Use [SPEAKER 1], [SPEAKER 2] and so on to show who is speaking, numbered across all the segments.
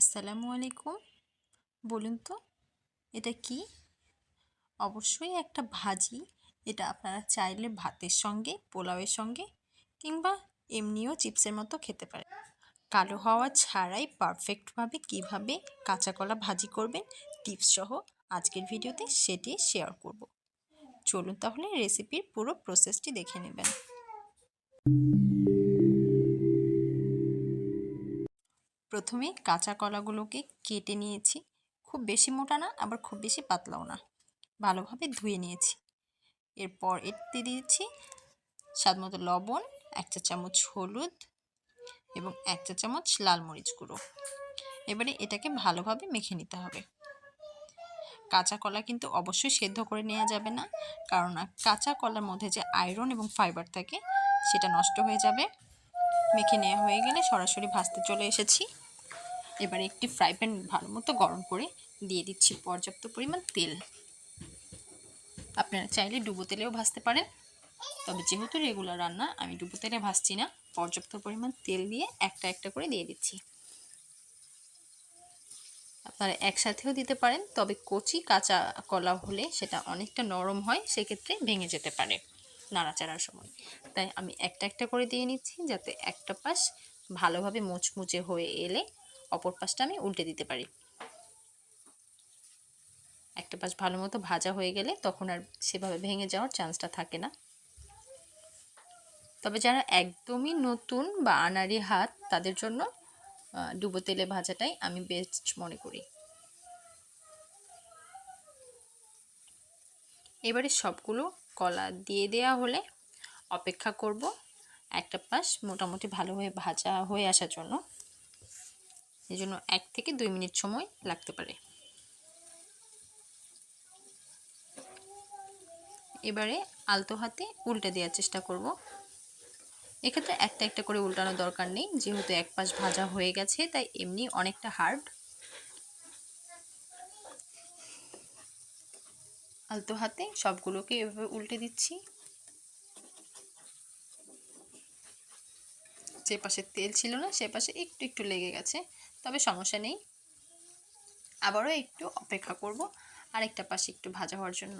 [SPEAKER 1] আসসালামু আলাইকুম। বলুন তো, এটা কি? অবশ্যই একটা ভাজি। এটা আপনারা চাইলে ভাতের সঙ্গে, পোলাওয়ের সঙ্গে কিংবা এমনিও চিপসের মতো খেতে পারেন। কালো হওয়া ছাড়াই পারফেক্টভাবে কীভাবে কাঁচা কলা ভাজি করবেন, টিপস সহ আজকের ভিডিওতে সেটি শেয়ার করব। চলুন তাহলে রেসিপির পুরো প্রসেসটি দেখে নেবেন। প্রথমে কাঁচা কলাগুলোকে কেটে নিয়েছি। খুব বেশি মোটা না, আবার খুব বেশি পাতলাও না। ভালোভাবে ধুয়ে নিয়েছি। এরপর এতে দিয়েছি স্বাদ মতো লবণ, এক চা চামচ হলুদ এবং এক চা চামচ লাল মরিচ গুঁড়ো। এবারে এটাকে ভালোভাবে মেখে নিতে হবে। কাঁচা কলা কিন্তু অবশ্যই সেদ্ধ করে নেওয়া যাবে না, কারণ কাঁচা কলার মধ্যে যে আয়রন এবং ফাইবার থাকে, সেটা নষ্ট হয়ে যাবে। মেখে নেওয়া হয়ে গেলে সরাসরি ভাজতে চলে এসেছি। এবারে একটি ফ্রাই প্যান ভালো মতো গরম করে দিয়ে দিচ্ছি পর্যাপ্ত পরিমাণ তেল। আপনারা চাইলে ডুবো তেলেও ভাজতে পারেন। তবে যেহেতু রেগুলার রান্না, আমি ডুবো তেলে ভাজছি না। পর্যাপ্ত পরিমাণ তেল দিয়ে একটা একটা করে দিয়ে দিচ্ছি। আপনারা একসাথেও দিতে পারেন, তবে কচি কাঁচা কলা হলে সেটা অনেকটা নরম হয়, সেক্ষেত্রে ভেঙে যেতে পারে নাড়াচাড়ার সময়। তাই আমি একটা একটা করে দিয়ে নিচ্ছি, যাতে একটা পাশ ভালোভাবে মুচমুচে হয়ে এলে অপর পাশটা আমি উল্টে দিতে পারি। একটা পাশ ভালো মতো ভাজা হয়ে গেলে তখন আর সেভাবে ভেঙে যাওয়ার চান্সটা থাকে না। তবে যারা একদমই নতুন বা আনারি হাত, তাদের জন্য ডুবো তেলে ভাজাটাই আমি বেস্ট মনে করি। এবারে সবগুলো কলা দিয়ে দেওয়া হলে অপেক্ষা করব একটা পাশ মোটামুটি ভালোভাবে ভাজা হয়ে আসার জন্য। এই জন্য এক থেকে দুই মিনিট সময় লাগতে পারে। এবারে আলতো হাতে উল্টে দেওয়ার চেষ্টা করব। এক্ষেত্রে একটা একটা করে উল্টানোর দরকার নেই, যেহেতু এক পাশ ভাজা হয়ে গেছে, তাই এমনি অনেকটা হার্ড আলতো হাতে সবগুলোকে এভাবে উল্টে দিচ্ছি। যে পাশে তেল ছিল না, সে পাশে একটু একটু লেগে গেছে। তবে সমস্যা নেই। আবারও একটু অপেক্ষা করব আরেকটা পাশে একটু ভাজা হওয়ার জন্য।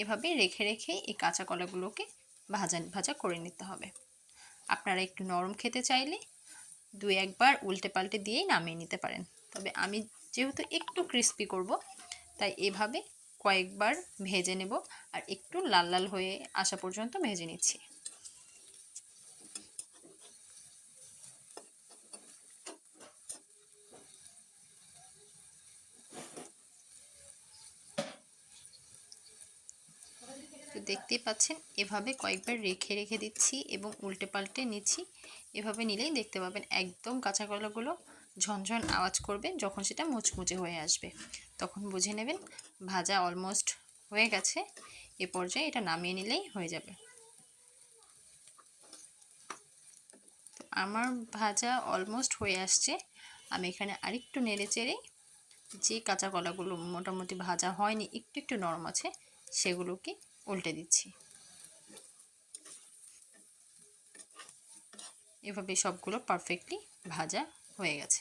[SPEAKER 1] এভাবে রেখে রেখে এই কাঁচা কলাগুলোকে ভাজা ভাজা করে নিতে হবে। আপনারা একটু নরম খেতে চাইলে দু একবার উল্টে পাল্টে দিয়েই নামিয়ে নিতে পারেন। তবে আমি যেহেতু একটু ক্রিস্পি করব, তাই এভাবে কয়েকবার ভেজে নেব আর একটু লাল লাল হয়ে আসা পর্যন্ত ভেজে নিচ্ছি। তো দেখতেই পাচ্ছেন, এভাবে কয়েকবার রেখে রেখে দিচ্ছি এবং উল্টে পাল্টে নিচ্ছি। এভাবে নিলেই দেখতে পাবেন একদম কাঁচা কলাগুলো ঝনঝন আওয়াজ করবে যখন সেটা মুচমুচে হয়ে আসবে। তখন বুঝে নেবেন ভাজা অলমোস্ট হয়ে গেছে, এ পর্যায়ে এটা নামিয়ে নিলেই হয়ে যাবে। আমার ভাজা অলমোস্ট হয়ে আসছে, আমি এখানে আরেকটু নেড়ে চেড়ে যে কাঁচা কলাগুলো মোটামুটি ভাজা হয়নি, একটু একটু নরম আছে, সেগুলোকে উল্টে দিচ্ছি। এভাবে সবগুলো পারফেক্টলি ভাজা হয়ে গেছে।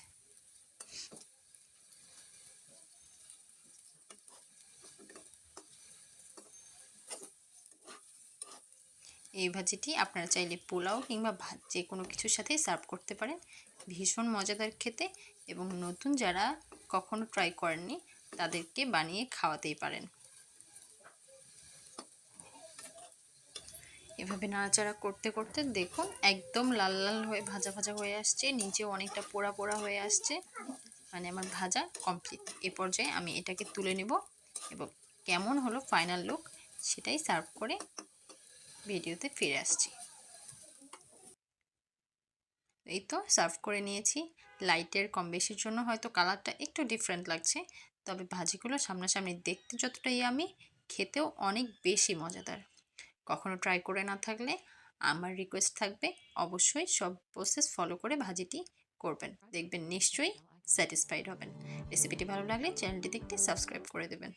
[SPEAKER 1] এই ভাজিটি আপনারা চাইলে পোলাও কিংবা ভাত যে কোনো কিছুর সাথেই সার্ভ করতে পারেন। ভীষণ মজাদার খেতে এবং নতুন যারা কখনো ট্রাই করেননি, তাদেরকে বানিয়ে খাওয়াতেই পারেন। এভাবে নাড়াচাড়া করতে করতে দেখুন একদম লাল লাল হয়ে, ভাজা ভাজা হয়ে আসছে। নিচেও অনেকটা পোড়া পোড়া হয়ে আসছে। মানে আমার ভাজা কমপ্লিট এ পর্যায়ে আমি এটাকে তুলে নেব এবং কেমন হলো ফাইনাল লুক সেটাই সার্ভ করে ভিডিওতে ফিরে আসছি। এই তো সার্ভ করে নিয়েছি। লাইটের কম বেশির জন্য হয়তো কালারটা একটু ডিফারেন্ট লাগছে। তবে ভাজিগুলো সামনাসামনি দেখতে যতটাই আমি, খেতেও অনেক বেশি মজাদার। কখনো ট্রাই করে না থাকলে আমার রিকোয়েস্ট থাকবে অবশ্যই সব প্রসেস ফলো করে ভাজিটি করবেন। দেখবেন নিশ্চয়ই স্যাটিসফাইড হবেন। রেসিপিটি ভালো লাগলে চ্যানেলটি দেখতে সাবস্ক্রাইব করে দেবেন।